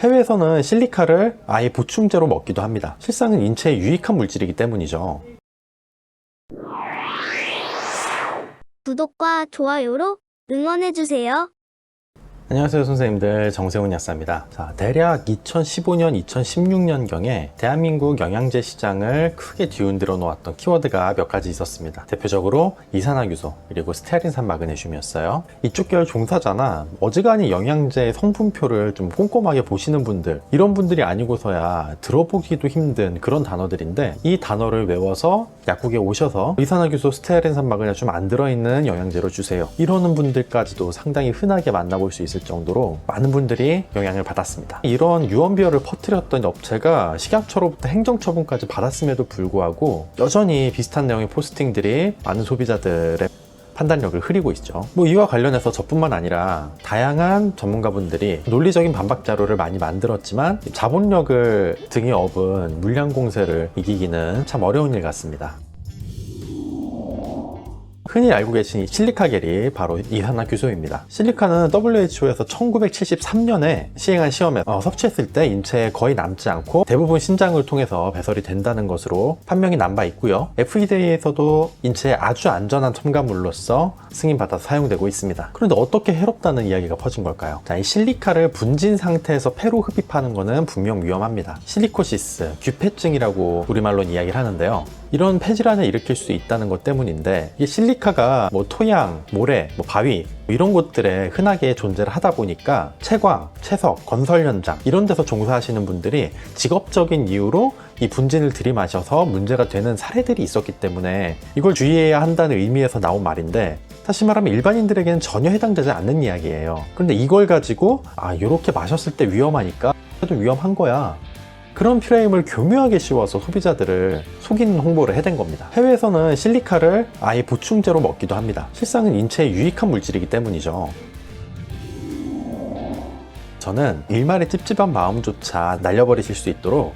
해외에서는 실리카를 아예 보충제로 먹기도 합니다. 실상은 인체에 유익한 물질이기 때문이죠. 구독과 좋아요로 응원해주세요. 안녕하세요 선생님들. 정세훈 약사입니다. 자 대략 2015년 2016년경에 대한민국 영양제 시장을 크게 뒤흔들어 놓았던 키워드가 몇 가지 있었습니다. 대표적으로 이산화규소 그리고 스테아린산 마그네슘이었어요. 이쪽 계열 종사자나 어지간히 영양제 성분표를 좀 꼼꼼하게 보시는 분들 이런 분들이 아니고서야 들어보기도 힘든 그런 단어들인데 이 단어를 외워서 약국에 오셔서 이산화규소 스테아린산 마그네슘 안 들어있는 영양제로 주세요. 이러는 분들까지도 상당히 흔하게 만나볼 수 있을 정도로 많은 분들이 영향을 받았습니다. 이런 유언비어를 퍼뜨렸던 업체가 식약처로부터 행정처분까지 받았음에도 불구하고 여전히 비슷한 내용의 포스팅들이 많은 소비자들의 판단력을 흐리고 있죠. 뭐 이와 관련해서 저뿐만 아니라 다양한 전문가분들이 논리적인 반박 자료를 많이 만들었지만 자본력을 등에 업은 물량 공세를 이기기는 참 어려운 일 같습니다. 흔히 알고 계신 이 실리카겔이 바로 이산화규소입니다. 실리카는 WHO에서 1973년에 시행한 시험에 서 섭취했을 때 인체에 거의 남지 않고 대부분 신장을 통해서 배설이 된다는 것으로 판명이 난 바 있고요. FDA에서도 인체에 아주 안전한 첨가물로서 승인받아서 사용되고 있습니다. 그런데 어떻게 해롭다는 이야기가 퍼진 걸까요? 자, 이 실리카를 분진 상태에서 폐로 흡입하는 것은 분명 위험합니다. 실리코시스, 규폐증이라고 우리말로는 이야기를 하는데요. 이런 폐질환을 일으킬 수 있다는 것 때문인데 이 실리카가 뭐 토양, 모래, 뭐 바위 뭐 이런 곳들에 흔하게 존재를 하다 보니까 채광, 채석, 건설 현장 이런 데서 종사하시는 분들이 직업적인 이유로 이 분진을 들이마셔서 문제가 되는 사례들이 있었기 때문에 이걸 주의해야 한다는 의미에서 나온 말인데 다시 말하면 일반인들에게는 전혀 해당되지 않는 이야기예요. 그런데 이걸 가지고 아 이렇게 마셨을 때 위험하니까 해도 위험한 거야. 그런 프레임을 교묘하게 씌워서 소비자들을 속이는 홍보를 해댄 겁니다. 해외에서는 실리카를 아예 보충제로 먹기도 합니다. 실상은 인체에 유익한 물질이기 때문이죠. 저는 일말의 찝찝한 마음조차 날려버리실 수 있도록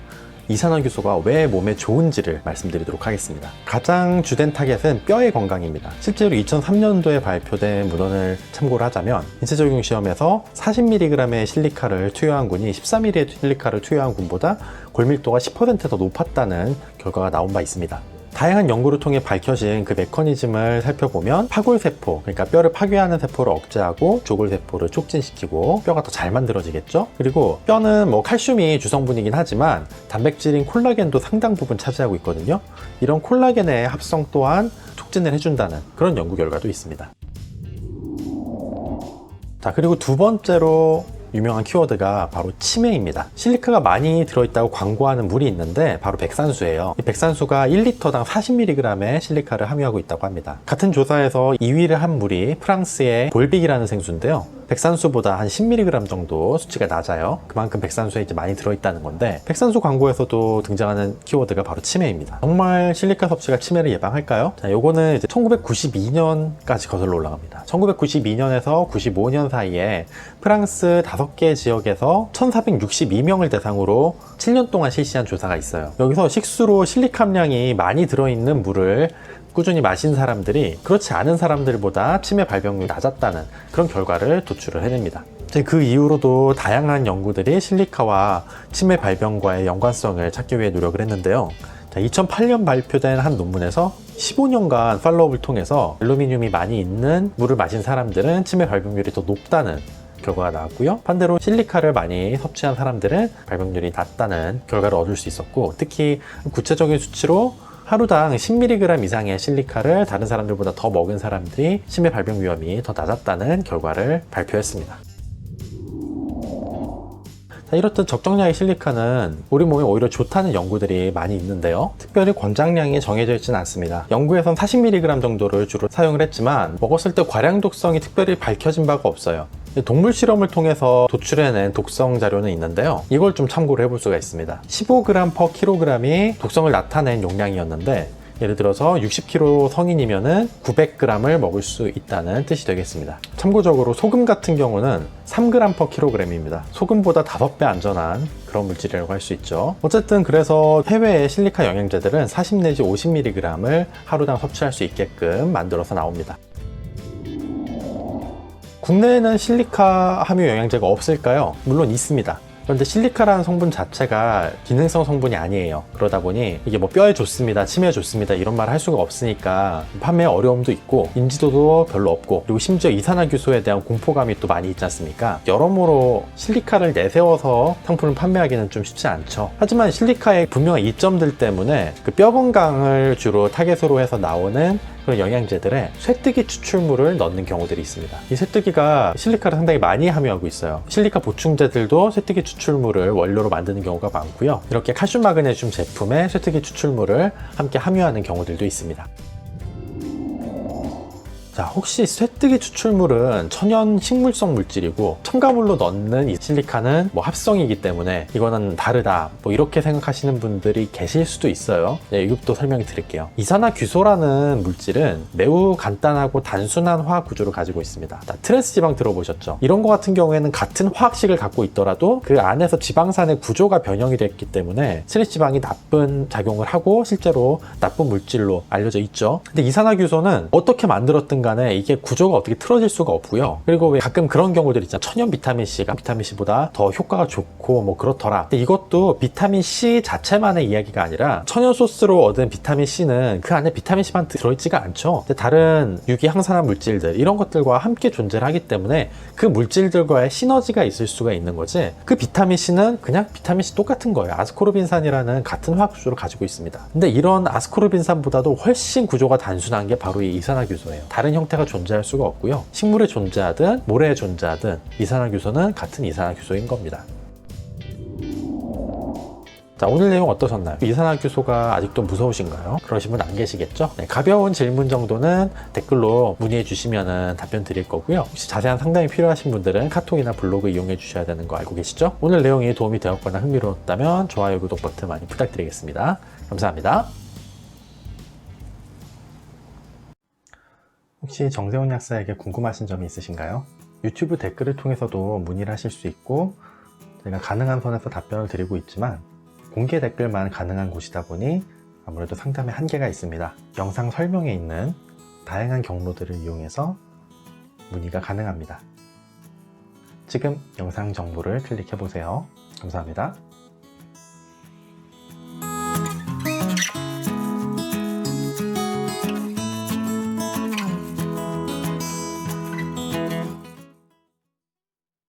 이산화규소가 왜 몸에 좋은지를 말씀드리도록 하겠습니다. 가장 주된 타겟은 뼈의 건강입니다. 실제로 2003년도에 발표된 문헌을 참고를 하자면 인체 적용 시험에서 40mg의 실리카를 투여한 군이 13mg의 실리카를 투여한 군보다 골밀도가 10%더 높았다는 결과가 나온 바 있습니다. 다양한 연구를 통해 밝혀진 그 메커니즘을 살펴보면 파골세포, 그러니까 뼈를 파괴하는 세포를 억제하고 조골세포를 촉진시키고 뼈가 더 잘 만들어지겠죠? 그리고 뼈는 뭐 칼슘이 주성분이긴 하지만 단백질인 콜라겐도 상당 부분 차지하고 있거든요. 이런 콜라겐의 합성 또한 촉진을 해준다는 그런 연구 결과도 있습니다. 자, 그리고 두 번째로 유명한 키워드가 바로 치매입니다. 실리카가 많이 들어있다고 광고하는 물이 있는데 바로 백산수예요. 이 백산수가 1리터당 40mg의 실리카를 함유하고 있다고 합니다. 같은 조사에서 2위를 한 물이 프랑스의 볼빅이라는 생수인데요. 백산수보다 한 10mg 정도 수치가 낮아요. 그만큼 백산수에 이제 많이 들어있다는 건데 백산수 광고에서도 등장하는 키워드가 바로 치매입니다. 정말 실리카 섭취가 치매를 예방할까요? 자, 요거는 이제 1992년까지 거슬러 올라갑니다. 1992년에서 95년 사이에 프랑스 5개 지역에서 1,462명을 대상으로 7년 동안 실시한 조사가 있어요. 여기서 식수로 실리카 함량이 많이 들어있는 물을 꾸준히 마신 사람들이 그렇지 않은 사람들보다 치매 발병률이 낮았다는 그런 결과를 도출을 해냅니다. 그 이후로도 다양한 연구들이 실리카와 치매 발병과의 연관성을 찾기 위해 노력을 했는데요. 2008년 발표된 한 논문에서 15년간 팔로업을 통해서 알루미늄이 많이 있는 물을 마신 사람들은 치매 발병률이 더 높다는 결과가 나왔고요. 반대로 실리카를 많이 섭취한 사람들은 발병률이 낮다는 결과를 얻을 수 있었고 특히 구체적인 수치로 하루당 10mg 이상의 실리카를 다른 사람들보다 더 먹은 사람들이 치매 발병 위험이 더 낮았다는 결과를 발표했습니다. 자, 이렇듯 적정량의 실리카는 우리 몸에 오히려 좋다는 연구들이 많이 있는데요. 특별히 권장량이 정해져 있지는 않습니다. 연구에선 40mg 정도를 주로 사용을 했지만 먹었을 때 과량 독성이 특별히 밝혀진 바가 없어요. 동물 실험을 통해서 도출해낸 독성 자료는 있는데요. 이걸 좀 참고를 해볼 수가 있습니다. 15g per kg이 독성을 나타낸 용량이었는데 예를 들어서 60kg 성인이면은 900g을 먹을 수 있다는 뜻이 되겠습니다. 참고적으로 소금 같은 경우는 3g per kg입니다. 소금보다 5배 안전한 그런 물질이라고 할 수 있죠. 어쨌든 그래서 해외의 실리카 영양제들은 40 내지 50mg을 하루당 섭취할 수 있게끔 만들어서 나옵니다. 국내에는 실리카 함유 영양제가 없을까요? 물론 있습니다. 그런데 실리카라는 성분 자체가 기능성 성분이 아니에요. 그러다 보니 이게 뭐 뼈에 좋습니다, 치매에 좋습니다 이런 말 할 수가 없으니까 판매 어려움도 있고 인지도도 별로 없고 그리고 심지어 이산화규소에 대한 공포감이 또 많이 있지 않습니까? 여러모로 실리카를 내세워서 상품을 판매하기는 좀 쉽지 않죠. 하지만 실리카의 분명한 이점들 때문에 그 뼈 건강을 주로 타겟으로 해서 나오는 그런 영양제들에 쇠뜨기 추출물을 넣는 경우들이 있습니다. 이 쇠뜨기가 실리카를 상당히 많이 함유하고 있어요. 실리카 보충제들도 쇠뜨기 추출물을 원료로 만드는 경우가 많고요. 이렇게 칼슘 마그네슘 제품에 쇠뜨기 추출물을 함께 함유하는 경우들도 있습니다. 자, 혹시 쇠뜨기 추출물은 천연 식물성 물질이고 첨가물로 넣는 이 실리카는 뭐 합성이기 때문에 이거는 다르다. 뭐 이렇게 생각하시는 분들이 계실 수도 있어요. 네, 이것도 설명해 드릴게요. 이산화규소라는 물질은 매우 간단하고 단순한 화학 구조를 가지고 있습니다. 자, 트랜스 지방 들어보셨죠? 이런 거 같은 경우에는 같은 화학식을 갖고 있더라도 그 안에서 지방산의 구조가 변형이 됐기 때문에 트랜스 지방이 나쁜 작용을 하고 실제로 나쁜 물질로 알려져 있죠. 근데 이산화규소는 어떻게 만들었든 간에 이게 구조가 어떻게 틀어질 수가 없고요. 그리고 왜 가끔 그런 경우들 있잖아. 천연 비타민 C가 비타민 C보다 더 효과가 좋고 뭐 그렇더라. 근데 이것도 비타민 C 자체만의 이야기가 아니라 천연 소스로 얻은 비타민 C는 그 안에 비타민 C만 들어있지가 않죠. 근데 다른 유기 항산화 물질들 이런 것들과 함께 존재를 하기 때문에 그 물질들과의 시너지가 있을 수가 있는 거지. 그 비타민 C는 그냥 비타민 C 똑같은 거예요. 아스코르빈산이라는 같은 화학 구조를 가지고 있습니다. 근데 이런 아스코르빈산보다도 훨씬 구조가 단순한 게 바로 이 이산화규소예요. 다른 형태가 존재할 수가 없고요. 식물에 존재하든 모래에 존재하든 이산화규소는 같은 이산화규소인 겁니다. 자, 오늘 내용 어떠셨나요? 이산화규소가 아직도 무서우신가요? 그러신 분 안 계시겠죠? 네, 가벼운 질문 정도는 댓글로 문의해 주시면 답변 드릴 거고요. 혹시 자세한 상담이 필요하신 분들은 카톡이나 블로그 이용해 주셔야 되는 거 알고 계시죠? 오늘 내용이 도움이 되었거나 흥미로웠다면 좋아요, 구독 버튼 많이 부탁드리겠습니다. 감사합니다. 혹시 정세훈 약사에게 궁금하신 점이 있으신가요? 유튜브 댓글을 통해서도 문의를 하실 수 있고 제가 가능한 선에서 답변을 드리고 있지만 공개 댓글만 가능한 곳이다 보니 아무래도 상담에 한계가 있습니다. 영상 설명에 있는 다양한 경로들을 이용해서 문의가 가능합니다. 지금 영상 정보를 클릭해 보세요. 감사합니다.